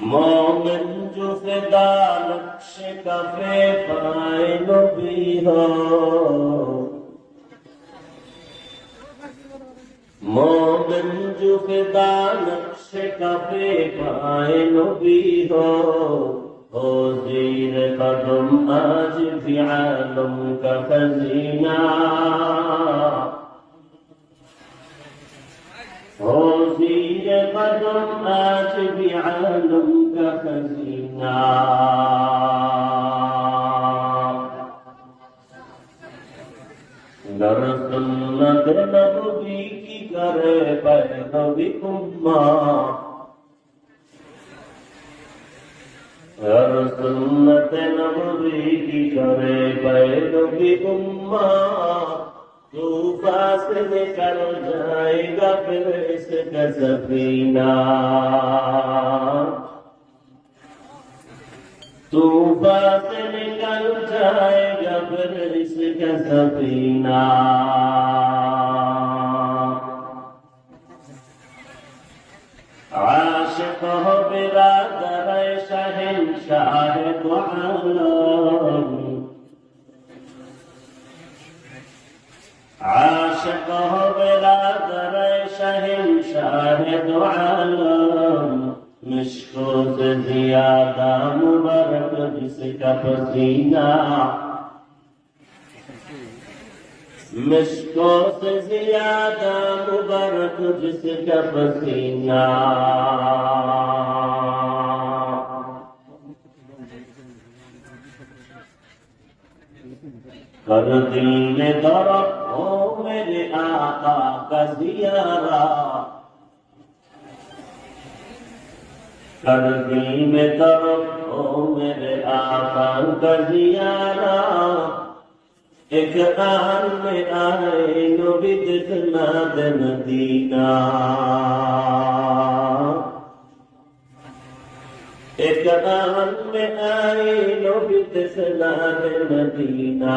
মোমেন জো ফেদা নকশে cafe পায় নবী হো। মোমেন জো ফেদা নকশে কাফে পায় নবী হো। ও জির কদম আজ ফি আলম কা খজিনা। ও জির فتم أتبعلك حزينا در سنت نبی کی کرے پیروی امہ در سنت نبی کی کرے پیروی امہ तू पास निकल जाएगा फिर इसका सफीना। तू पास निकल जाएगा फिर इसका सफीना। आशिक हो बिरादर शहन शाह আশিক হবে রাজারায় শাহিন শাহে দো আলম মুশকো সে জিয়াদা মুবারক জিসকা পসিনা مشکو سے زیادہ مبارک جس کا پسینہ کر دل میں درد ہو मेरे आका का जियारा। कर में दर्द हो मेरे आका का जियारा। एक आन में आए नबी दिखना दे मदीना एक आन में आए नबी दिखना दे मदीना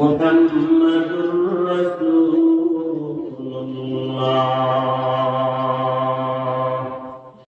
محمد